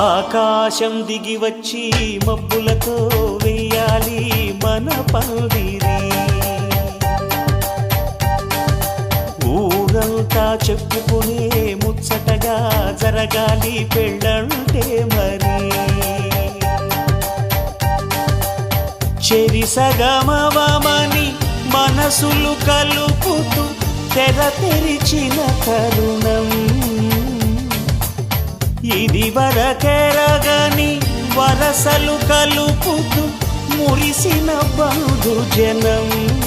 ఆకాశం దిగి వచ్చి మబ్బులతో వెయ్యాలి మన పందిరి ఊరంతా చెప్పుకునే ముచ్చటగా జరగాలి పెళ్ళంటే మరి. చెరి సగమవమని మనసులు కలుపుతూ తెర తెరిచిన తరుణం. ఇది వరకెరగని వరసలు కలుపుతూ మురిసిన బంధు జనం.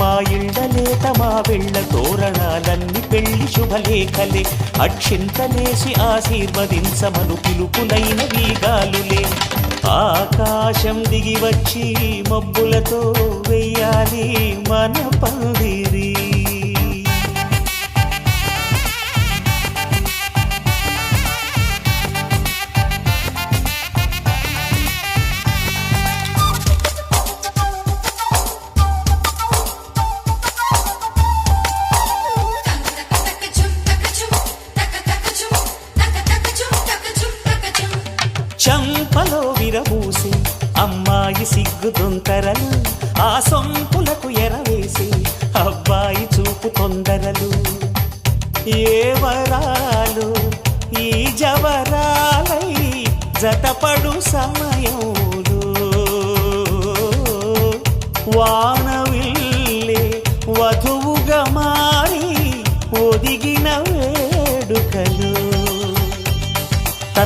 మా ఇండలేత మా వెళ్ళ తోరణాలన్నీ పెళ్ళి శుభలేఖలే. అక్షింతలేసి ఆశీర్వదించమను పిలుపులైన వీగాలులే. ఆకాశం దిగి వచ్చి మబ్బులతో వెయ్యాలి మన పందిరి. అమ్మాయి సిగ్గు దొంతరలు ఆ సొంపులకు ఎరవేసి అబ్బాయి చూపు తొందరలు. ఏ వరాలు ఈ జవరాలై జతపడు సమయంలో వా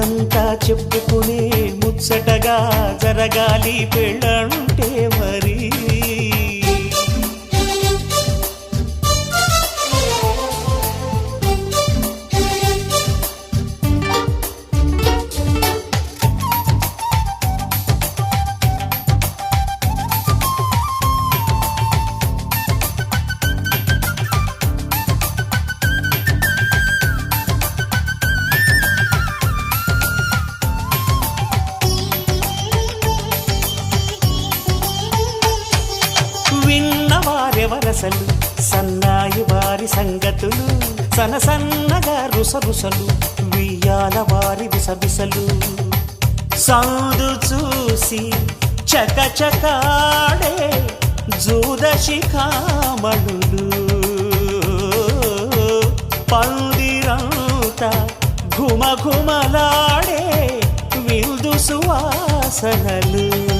ఊరంతా చెప్పుకునే ముచ్చటగా జరగాలి పెళ్ళను వరసలు సన్నాయి వారి సంగతులు సన సన్నగా రుసరుసలు వియ్యాల వారి విసవిసలు. సౌదు చూసి చకచకాడే చకాడే జూద శిఖామణులు. ఘుమ ఘుమలాడే విందు సువాసనలు.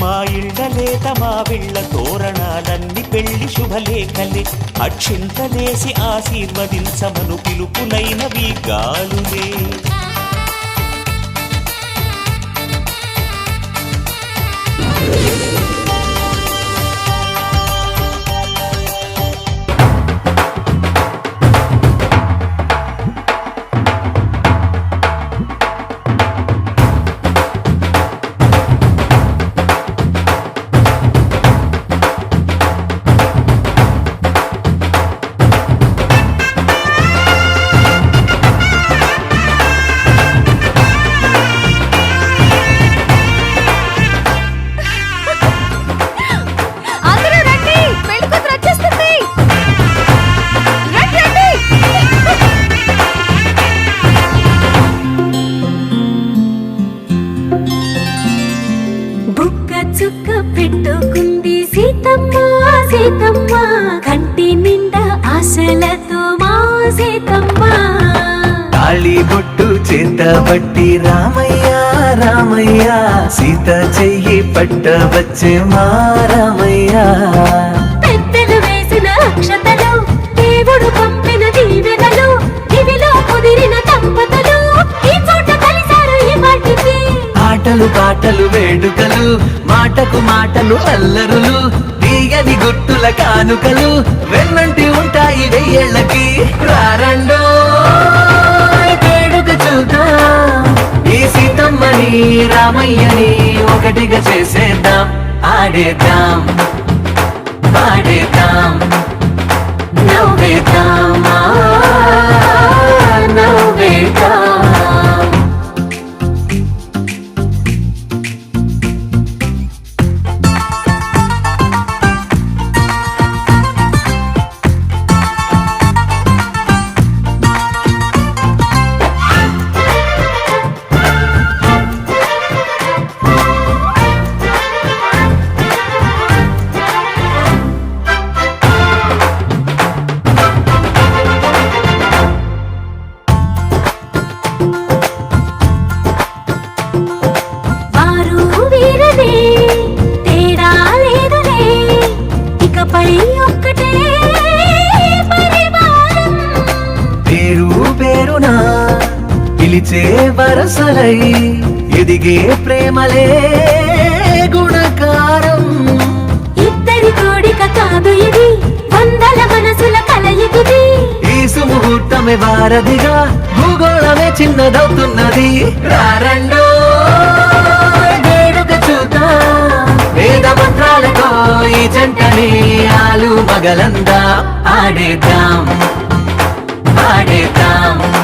మా ఇళ్ళలేత మా విళ్ళ తోరణాలన్నీ పెళ్ళి శుభలేఖలే. అక్షింతలేసి ఆశీర్వదించమను పిలుపులైనవి గాలులే. ఎత్తుకుంది సీతమ్మ సీతమ్మ. కంటి నిండా ఆశలతో మా సీతమ్మ. తాళి బొట్టు చేత బట్టి రామయ్య రామయ్య. సీత చెయ్యి పట్ట వచ్చే మా రామయ్య. పాటలు పాటలు వేడుకలు మాటకు మాటలు అల్లరులు తీయని గుట్టుల కానుకలు వెన్నంటి ఉంటాయి వెయ్యేళ్ళకి. రారండో వేడుక చూద్దాం? ఈ సీతమ్మని రామయ్యని ఒకటిగా చేసేద్దాం. ఆడేద్దాం పాడేద్దాం. పిలిచే వరసలై ఎదిగే ప్రేమలే గుణకారం. ఇద్దరి కోడిక కాదు ఇది వందల మనసుల కలయికిది. ఈ సుముహూర్తమే వారధిగా భూగోళమే చిన్నదవుతున్నది. రారండో వేడుక చూద్దాం. వేద మంత్రాలతో ఈ జంటని ఆలు మగలందా ఆడేద్దాం. ఆడేద్దాం.